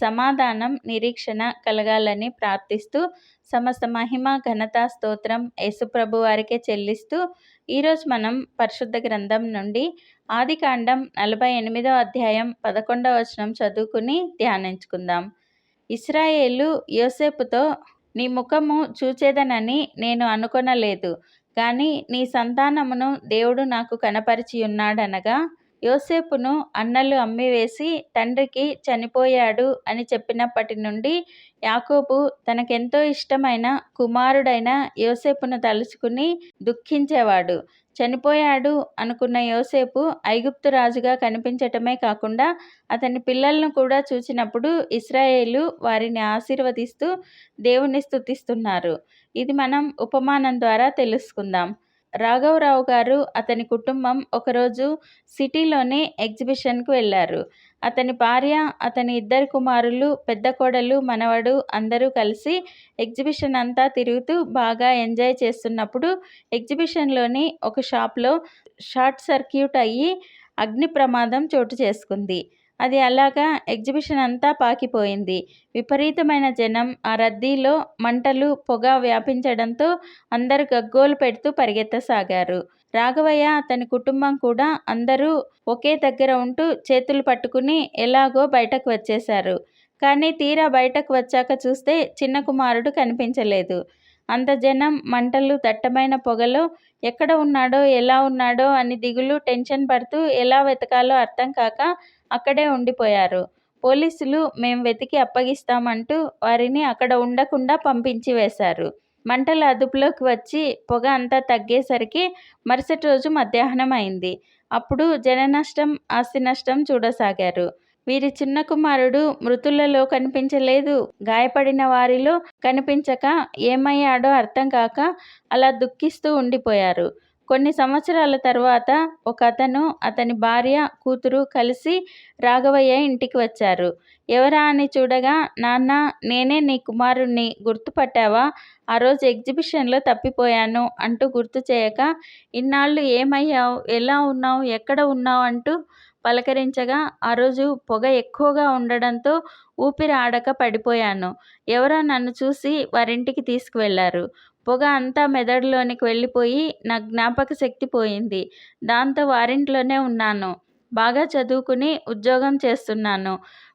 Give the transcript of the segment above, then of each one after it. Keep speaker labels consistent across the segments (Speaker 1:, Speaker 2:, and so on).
Speaker 1: సమాధానం నిరీక్షణ కలగాలని ప్రార్థిస్తూ సమస్త మహిమ ఘనత స్తోత్రం యేసుప్రభు వారికే చెల్లిస్తూ ఈరోజు మనం పరిశుద్ధ గ్రంథం నుండి ఆదికాండం నలభై ఎనిమిదో అధ్యాయం పదకొండవ వచనం చదువుకుని ధ్యానించుకుందాం. ఇస్రాయేలు యోసేపుతో నీ ముఖము చూచేదనని నేను అనుకొనలేదు కానీ నీ సంతానమును దేవుడు నాకు కనపరిచి ఉన్నాడనగా యోసేపును అన్నలు అమ్మివేసి తండ్రికి చనిపోయాడు అని చెప్పినప్పటి నుండి యాకోబు తనకెంతో ఇష్టమైన కుమారుడైన యోసేపును తలుచుకుని దుఃఖించేవాడు. చనిపోయాడు అనుకున్న యోసేపు ఐగుప్తు రాజుగా కనిపించటమే కాకుండా అతని పిల్లలను కూడా చూచినప్పుడు ఇస్రాయేలు వారిని ఆశీర్వదిస్తూ దేవుని స్తుతిస్తున్నారు. ఇది మనం ఉపమానం ద్వారా తెలుసుకుందాం. రాఘవరావు గారు అతని కుటుంబం ఒకరోజు సిటీలోనే ఎగ్జిబిషన్కు వెళ్ళారు. అతని భార్య అతని ఇద్దరు కుమారులు పెద్ద కోడలు మనవడు అందరూ కలిసి ఎగ్జిబిషన్ అంతా తిరుగుతూ బాగా ఎంజాయ్ చేస్తున్నప్పుడు ఎగ్జిబిషన్లోని ఒక షాప్లో షార్ట్ సర్క్యూట్ అయ్యి అగ్ని ప్రమాదం చోటు చేసుకుంది. అది అలాగా ఎగ్జిబిషన్ అంతా పాకిపోయింది. విపరీతమైన జనం ఆ రద్దీలో మంటలు పొగ వ్యాపించడంతో అందరు గగ్గోలు పెడుతూ పరిగెత్తసాగారు. రాఘవయ్య అతని కుటుంబం కూడా అందరూ ఒకే దగ్గర ఉంటూ చేతులు పట్టుకుని ఎలాగో బయటకు వచ్చేశారు. కానీ తీరా బయటకు వచ్చాక చూస్తే చిన్న కుమారుడు కనిపించలేదు. అంత జనం మంటలు దట్టమైన పొగలో ఎక్కడ ఉన్నాడో ఎలా ఉన్నాడో అని దిగులు టెన్షన్ పడుతూ ఎలా వెతకాలో అర్థం కాక అక్కడే ఉండిపోయారు. పోలీసులు మేము వెతికి అప్పగిస్తామంటూ వారిని అక్కడ ఉండకుండా పంపించి వేశారు. మంటలు అదుపులోకి వచ్చి పొగ అంతా తగ్గేసరికి మరుసటి రోజు మధ్యాహ్నం అయింది. అప్పుడు జన నష్టం ఆస్తి నష్టం చూడసాగారు. వీరి చిన్న కుమారుడు మృతులలో కనిపించలేదు. గాయపడిన వారిలో కనిపించక ఏమయ్యాడో అర్థం కాక అలా దుఃఖిస్తూ ఉండిపోయారు. కొన్ని సంవత్సరాల తర్వాత ఒక అతను అతని భార్య కూతురు కలిసి రాఘవయ్య ఇంటికి వచ్చారు. ఎవరా అని చూడగా నాన్న నేనే నీ కుమారుణ్ణి గుర్తుపట్టావా? ఆ రోజు ఎగ్జిబిషన్లో తప్పిపోయాను అంటూ గుర్తు చేయక ఇన్నాళ్ళు ఏమయ్యావు? ఎలా ఉన్నావు? ఎక్కడ ఉన్నావు? అంటూ పలకరించగా ఆ రోజు పొగ ఎక్కువగా ఉండడంతో ఊపిరి ఆడక పడిపోయాను. ఎవరో నన్ను చూసి వారింటికి తీసుకువెళ్ళారు. పొగ అంతా మెదడులోనికి వెళ్ళిపోయి నా జ్ఞాపక శక్తి పోయింది. దాంతో వారింట్లోనే ఉన్నాను. బాగా చదువుకుని ఉద్యోగం చేస్తున్నాను.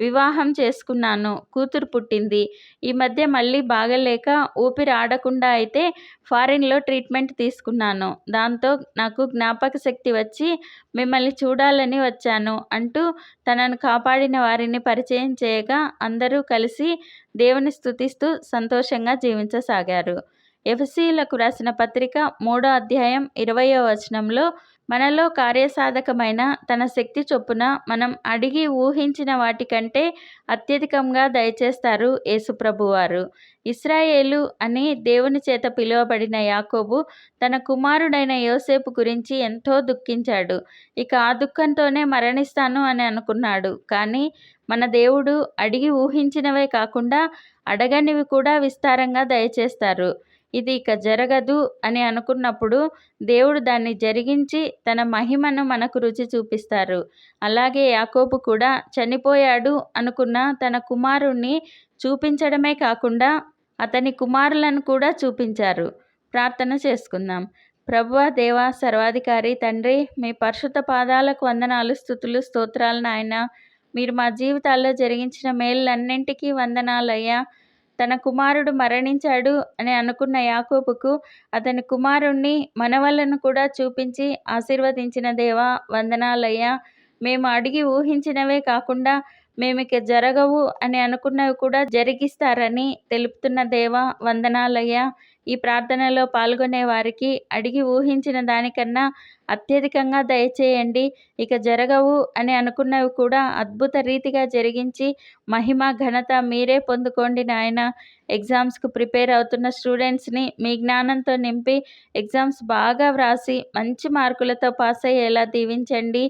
Speaker 1: వివాహం చేసుకున్నాను. కూతురు పుట్టింది. ఈ మధ్య మళ్ళీ బాగలేక ఊపిరి ఆడకుండా అయితే ఫారిన్లో ట్రీట్మెంట్ తీసుకున్నాను. దాంతో నాకు జ్ఞాపక శక్తి వచ్చి మిమ్మల్ని చూడాలని వచ్చాను అంటూ తనను కాపాడిన వారిని పరిచయం చేయగా అందరూ కలిసి దేవుని స్థుతిస్తూ సంతోషంగా జీవించసాగారు. ఎఫ్సీలకు రాసిన పత్రిక మూడో అధ్యాయం ఇరవయో వచనంలో మనలో కార్యసాధకమైన తన శక్తి చొప్పున మనం అడిగి ఊహించిన వాటికంటే అత్యధికంగా దయచేస్తారు యేసుప్రభువారు ఇస్రాయేలు అని దేవుని చేత పిలువబడిన యాకోబు తన కుమారుడైన యోసేపు గురించి ఎంతో దుఃఖించాడు. ఇక ఆ దుఃఖంతోనే మరణిస్తాను అని అనుకున్నాడు. కానీ మన దేవుడు అడిగి ఊహించినవే కాకుండా అడగనివి కూడా విస్తారంగా దయచేస్తారు. ఇది ఇక జరగదు అని అనుకున్నప్పుడు దేవుడు దాన్ని జరిగించి తన మహిమను మనకు రుచి చూపిస్తారు. అలాగే యాకోబు కూడా చనిపోయాడు అనుకున్న తన కుమారుణ్ణి చూపించడమే కాకుండా అతని కుమారులను కూడా చూపించారు. ప్రార్థన చేసుకుందాం. ప్రభువ దేవ సర్వాధికారి తండ్రి మీ పరిశుద్ధ పాదాలకు వందనాలు స్థుతులు స్తోత్రాలు నాయన. మీరు మా జీవితాల్లో జరిగించిన మేళ్ళన్నింటికీ వందనాలయ్యా. తన కుమారుడు మరణించాడు అని అనుకున్న యాకోబుకు అతని కుమారుణ్ణి మనవలను కూడా చూపించి ఆశీర్వదించిన దేవా వందనాలయ్యా. మేము అడిగి ఊహించినవే కాకుండా మేమిక జరగవు అని అనుకున్నవి కూడా జరిగిస్తారని తెలుపుతున్న దేవా వందనాలయ్యా. ఈ ప్రార్థనలో పాల్గొనే వారికి అడిగి ఊహించిన దానికన్నా అత్యధికంగా దయచేయండి. ఇక జరగవు అని అనుకున్నవి కూడా అద్భుత రీతిగా జరిగించి మహిమ ఘనత మీరే పొందుకోండి నాయన. ఎగ్జామ్స్కు ప్రిపేర్ అవుతున్న స్టూడెంట్స్ని మీ జ్ఞానంతో నింపి ఎగ్జామ్స్ బాగా వ్రాసి మంచి మార్కులతో పాస్ అయ్యేలా దీవించండి.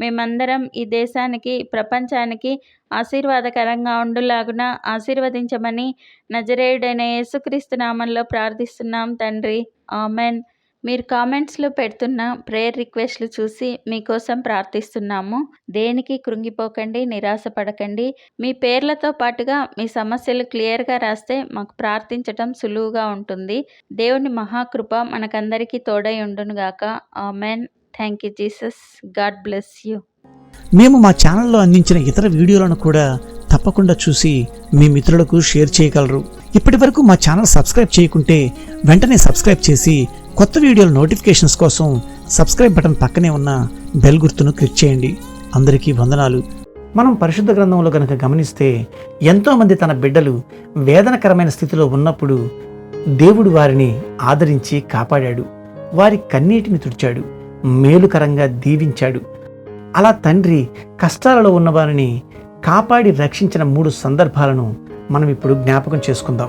Speaker 1: మేమందరం ఈ దేశానికి ప్రపంచానికి ఆశీర్వాదకరంగా ఉండులాగున ఆశీర్వదించమని నజరేయుడైన యేసుక్రీస్తు నామంలో ప్రార్థిస్తున్నాం తండ్రి. ఆమెన్. మీరు కామెంట్స్లో పెడుతున్న ప్రేయర్ రిక్వెస్ట్లు చూసి మీకోసం ప్రార్థిస్తున్నాము. దేనికి కృంగిపోకండి నిరాశపడకండి. మీ పేర్లతో పాటుగా మీ సమస్యలు క్లియర్గా రాస్తే మాకు ప్రార్థించటం సులువుగా ఉంటుంది. దేవుని మహాకృప మనకందరికీ తోడై ఉండునుగాక. Amen. Thank you Jesus God bless you
Speaker 2: మేము మా ఛానల్లో అందించిన ఇతర వీడియోలను కూడా తప్పకుండా చూసి మీ మిత్రులకు షేర్ చేయగలరు. ఇప్పటి వరకు మా ఛానల్ సబ్స్క్రైబ్ చేయకుంటే వెంటనే సబ్స్క్రైబ్ చేసి కొత్త వీడియోల నోటిఫికేషన్స్ కోసం సబ్స్క్రైబ్ బటన్ పక్కనే ఉన్న బెల్ గుర్తును క్లిక్ చేయండి. అందరికీ వందనాలు. మనం పరిశుద్ధ గ్రంథంలో కనుక గమనిస్తే ఎంతోమంది తన బిడ్డలు వేదనకరమైన స్థితిలో ఉన్నప్పుడు దేవుడు వారిని ఆదరించి కాపాడాడు. వారి కన్నీటిని తుడిచాడు. మేలుకరంగా దీవించాడు. అలా తండ్రి కష్టాలలో ఉన్నవారిని కాపాడి రక్షించిన మూడు సందర్భాలను మనం ఇప్పుడు జ్ఞాపకం చేసుకుందాం.